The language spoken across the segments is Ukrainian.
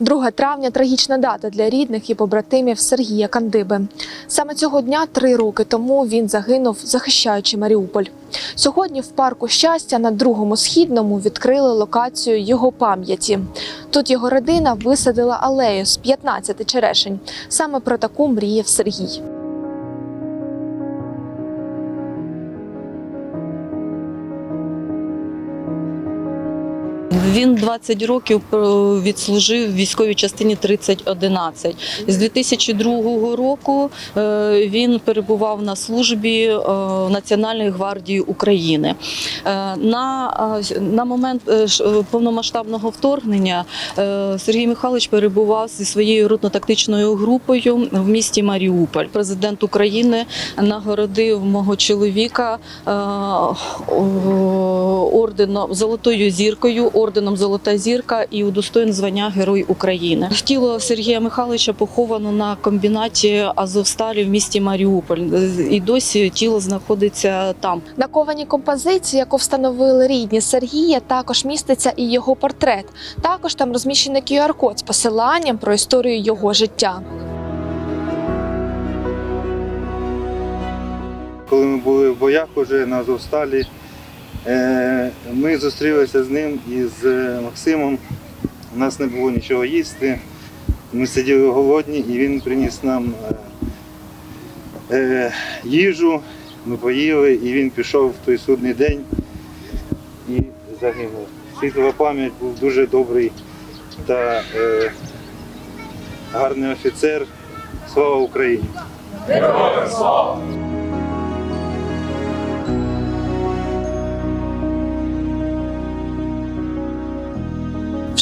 2 травня трагічна дата для рідних і побратимів Сергія Кандиби. Саме цього дня, три роки тому, він загинув, захищаючи Маріуполь. Сьогодні в парку щастя на другому східному відкрили локацію його пам'яті. Тут його родина висадила алею з 15 черешень. Саме про таку мріяв Сергій. Він 20 років е, відслужив в військовій частині 3011. З 2002 року е, він перебував на службі е, Національної гвардії України. На, на момент повномасштабного вторгнення Сергій Михайлович перебував зі своєю ротно-тактичною групою в місті Маріуполь. Президент України нагородив мого чоловіка орденом Золотою зіркою, орденом Золота зірка і удостоєн звання Герой України. Тіло Сергія Михайловича поховано на комбінаті Азовсталі в місті Маріуполь. І досі тіло знаходиться там. На кованій композиції, яку встановили рідні Сергія, також міститься і його портрет. Також там розміщений QR-код з посиланням про історію його життя. Коли ми були в боях уже на Азовсталі, ми зустрілися з ним і з е, Максимом. У нас не було нічого їсти. Ми сиділи голодні і він приніс нам е, е, їжу, ми поїли, і він пішов в той судний день і загинув. Світлова пам'ять був дуже добрий та е, гарний офіцер. Слава Україні!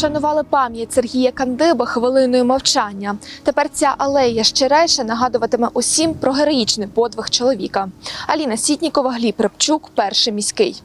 Вшанували пам'ять Сергія Кандиба хвилиною мовчання. Тепер ця алея щирейше нагадуватиме усім про героїчний подвиг чоловіка. Аліна Сітнікова, Гліб Рибчук, перший міський.